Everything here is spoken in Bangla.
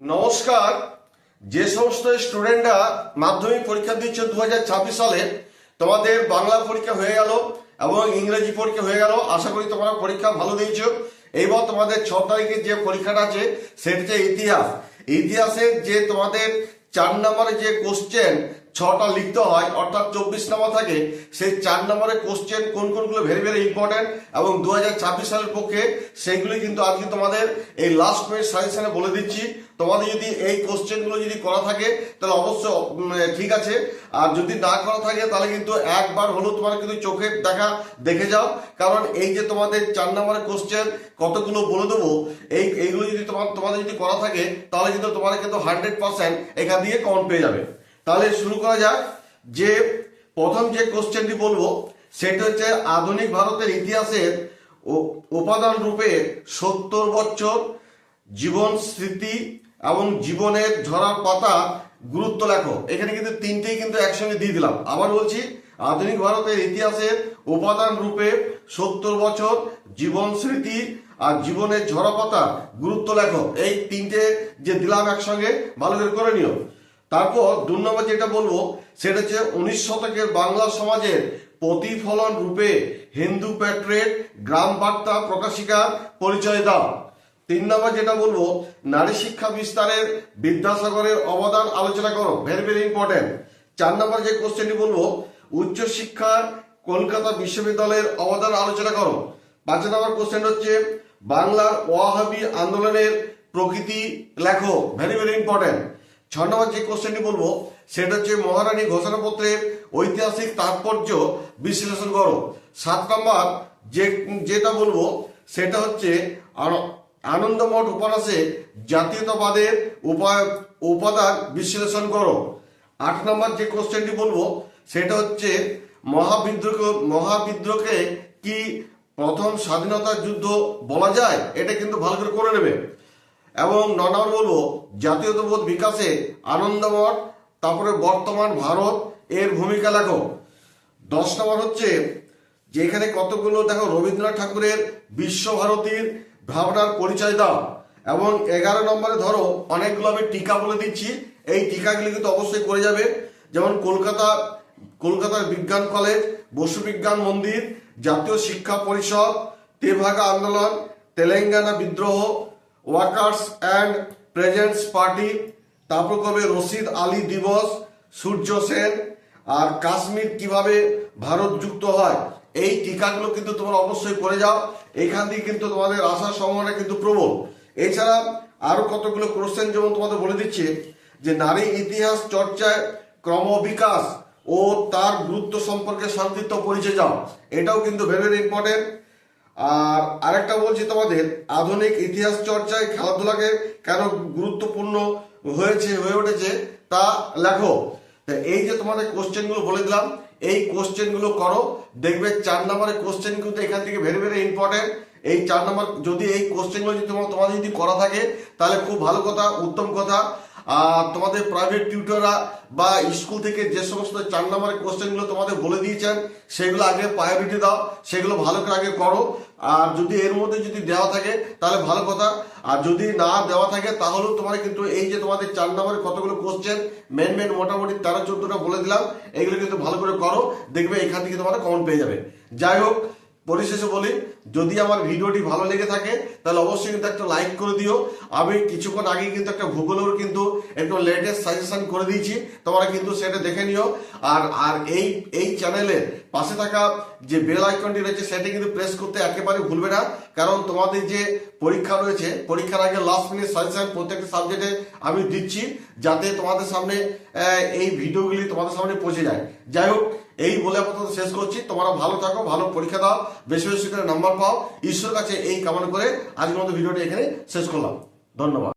নমস্কার। যে সমস্ত স্টুডেন্টরা মাধ্যমিক পরীক্ষা দিচ্ছে দু সালে, তোমাদের বাংলা পরীক্ষা হয়ে গেল এবং ইংরেজি পরীক্ষা হয়ে গেল। আশা করি তোমরা পরীক্ষা ভালো দিয়েছ। এইবার তোমাদের ছ তারিখের যে পরীক্ষাটা আছে, সেটা হচ্ছে ইতিহাস। ইতিহাসের যে তোমাদের চার নম্বরে যে কোশ্চেন ছটা লিখতে হয়, অর্থাৎ চব্বিশ নম্বর থাকে, সেই চার নম্বরের কোশ্চেন কোন কোনগুলো ভেরি ভেরি ইম্পর্টেন্ট এবং দু হাজার ছাব্বিশ সালের পক্ষে সেইগুলি কিন্তু আজকে তোমাদের এই লাস্ট মিনিট সাজেশনে বলে দিচ্ছি। তোমাদের যদি এই কোশ্চেনগুলো যদি করা থাকে, তাহলে অবশ্যই ঠিক আছে। আর যদি না করা থাকে, তাহলে কিন্তু একবার হলেও তোমার কিন্তু চোখে দেখা দেখে যাও। কারণ এই যে তোমাদের চার নম্বরের কোশ্চেন কতগুলো বলে দেবো, এই, এইগুলো যদি তোমার, তোমাদের যদি করা থাকে, তাহলে কিন্তু তোমার কিন্তু হান্ড্রেড পার্সেন্ট এখান দিয়ে কাউন্ট পেয়ে যাবে। তাহলে শুরু করা যাক। যে প্রথম যে কোশ্চেনটি বলব, সেটা হচ্ছে আধুনিক ভারতের ইতিহাসের উপাদান রূপে সত্তর বছর জীবন স্মৃতি এবং জীবনের ঝরার পাতা গুরুত্ব লেখো। এখানে কিন্তু তিনটেই কিন্তু একসঙ্গে দিয়ে দিলাম। আবার বলছি, আধুনিক ভারতের ইতিহাসের উপাদান রূপে সত্তর বছর জীবন স্মৃতি আর জীবনের ঝরা পাতা গুরুত্ব লেখো। এই তিনটে যে দিলাম একসঙ্গে, ভালো করে নিও। তারপর দু নম্বর যেটা বলব, সেটা হচ্ছে উনিশ শতকের বাংলা সমাজের প্রতিফলন রূপে হিন্দু প্যাট্রেট গ্রাম বার্তা প্রকাশিকার পরিচয় দাও। তিন নম্বর যেটা বলব, নারী শিক্ষা বিস্তারের বিদ্যাসাগরের অবদান আলোচনা করো ভেরি ভেরি ইম্পর্টেন্ট চার নম্বর যে কোশ্চেনটি বলব, উচ্চ শিক্ষার কলকাতা বিশ্ববিদ্যালয়ের অবদান আলোচনা করো। পাঁচ নম্বর কোশ্চেন হচ্ছে, বাংলার ওয়াহাবি আন্দোলনের প্রকৃতি লেখো ভেরি ভেরি ইম্পর্টেন্ট ছ নম্বর যে কোশ্চেনটি বলব, সেটা হচ্ছে মহারানী ঘোষণাপত্রের ঐতিহাসিক তাৎপর্য বিশ্লেষণ করো। সাত নম্বর যে, যেটা বলব, সেটা হচ্ছে আন- আনন্দমঠ উপন্যাসে জাতীয়তাবাদের উপায় উপাদান বিশ্লেষণ করো। আট নম্বর যে কোশ্চেনটি বলব, সেটা হচ্ছে মহাবিদ্রোহ, মহাবিদ্রোহকে কি প্রথম স্বাধীনতা যুদ্ধ বলা যায়? এটা কিন্তু ভালো করে করে নেবে। এবং ন নম্বর বলব জাতীয়তাবোধ বিকাশে আনন্দমঠ, তারপরে বর্তমান ভারত এর ভূমিকা লেখো। দশ নম্বর হচ্ছে যে এখানে কতগুলো দেখো রবীন্দ্রনাথ ঠাকুরের বিশ্বভারতীর ভাবনার পরিচয় দাও এবং এগারো নম্বরে ধরো অনেকগুলো আমি টিকা বলে দিচ্ছি। এই টিকাগুলি কিন্তু অবশ্যই করে যাবে। যেমন কলকাতা কলকাতার বিজ্ঞান কলেজ, বসু বিজ্ঞান মন্দির, জাতীয় শিক্ষা পরিষদ, তেভাগা আন্দোলন, তেলেঙ্গানা বিদ্রোহ ওয়ার্কার্স অ্যান্ড প্রেজেন্টস পার্টি, তারপর কবে রশিদ আলী দিবস, সূর্য সেন, আর কাশ্মীর কীভাবে ভারত যুক্ত হয়, এই টিকাগুলো কিন্তু তোমরা অবশ্যই করে যাও। এখান দিয়ে কিন্তু তোমাদের আসার সম্ভাবনা কিন্তু প্রবল। এছাড়া আরও কতগুলো কোশ্চেন যেমন তোমাদের বলে দিচ্ছে, যে নারী ইতিহাস চর্চায় ক্রমবিকাশ ও তার গুরুত্ব সম্পর্কে সংক্ষিপ্ত পরিচয় যাও এটাও কিন্তু ভেরি ভেরি ইম্পর্টেন্ট আর আরেকটা বলছি তোমাদের, আধুনিক ইতিহাস চর্চায় খেলাধুলাকে কেন গুরুত্বপূর্ণ হয়েছে, হয়ে উঠেছে, তা লেখো। এই যে তোমাদের কোশ্চেনগুলো বলে দিলাম, এই কোশ্চেনগুলো করো, দেখবে চার নম্বরের কোশ্চেন কিন্তু এখান থেকে ভেরি ভেরি ইম্পর্টেন্ট এই চার নম্বর, যদি এই কোশ্চেনগুলো যদি তোমার, তোমাদের যদি করা থাকে, তাহলে খুব ভালো কথা, উত্তম কথা। তোমাদের প্রাইভেট টিউটররা বা স্কুল থেকে যে সমস্ত চার নম্বরের কোশ্চেনগুলো তোমাদের বলে দিয়েছেন, সেগুলো আগে প্রায়োরিটি দাও, সেগুলো ভালো করে আগে করো। আর যদি এর মধ্যে যদি দেওয়া থাকে, তাহলে ভালো কথা। আর যদি না দেওয়া থাকে, তাহলেও তোমার কিন্তু এই যে তোমাদের চার নম্বরের কতগুলো কোশ্চেন মেন মেন মোটামুটি তেরো, চোদ্দটা বলে দিলাম, এগুলো কিন্তু ভালো করে করো, দেখবে এখান থেকে তোমার কমন পেয়ে যাবে। যাই হোক পরিশেষে বলি, যদি আমার ভিডিওটি ভালো লেগে থাকে, তাহলে অবশ্যই কিন্তু একটা লাইক করে দিও। আমি কিছুক্ষণ আগে কিন্তু একটা ভূগোলের কিন্তু একটু লেটেস্ট সাজেশন করে দিয়েছি, তোমরা কিন্তু সেটা দেখে নিও। আর আর এই এই চ্যানেলের পাশে থাকা যে বেল আইকনটি রয়েছে, সেটা কিন্তু প্রেস করতে একেবারে ভুলবে না। কারণ তোমাদের যে পরীক্ষা রয়েছে, পরীক্ষার আগে লাস্ট মিনিট সাজেশন প্রত্যেকটা সাবজেক্টে আমি দিচ্ছি, যাতে তোমাদের সামনে এই ভিডিওগুলি তোমাদের সামনে পৌঁছে যায়। যাই হোক এই বলে আপাতত শেষ করছি। তোমরা ভালো থাকো, ভালো পরীক্ষা দাও, বেশি বেশি করে নাম্বার পাও। ঈশ্বর কাছে এই কামনা করে আজকের মতো ভিডিওটি এখানে শেষ করলাম। ধন্যবাদ।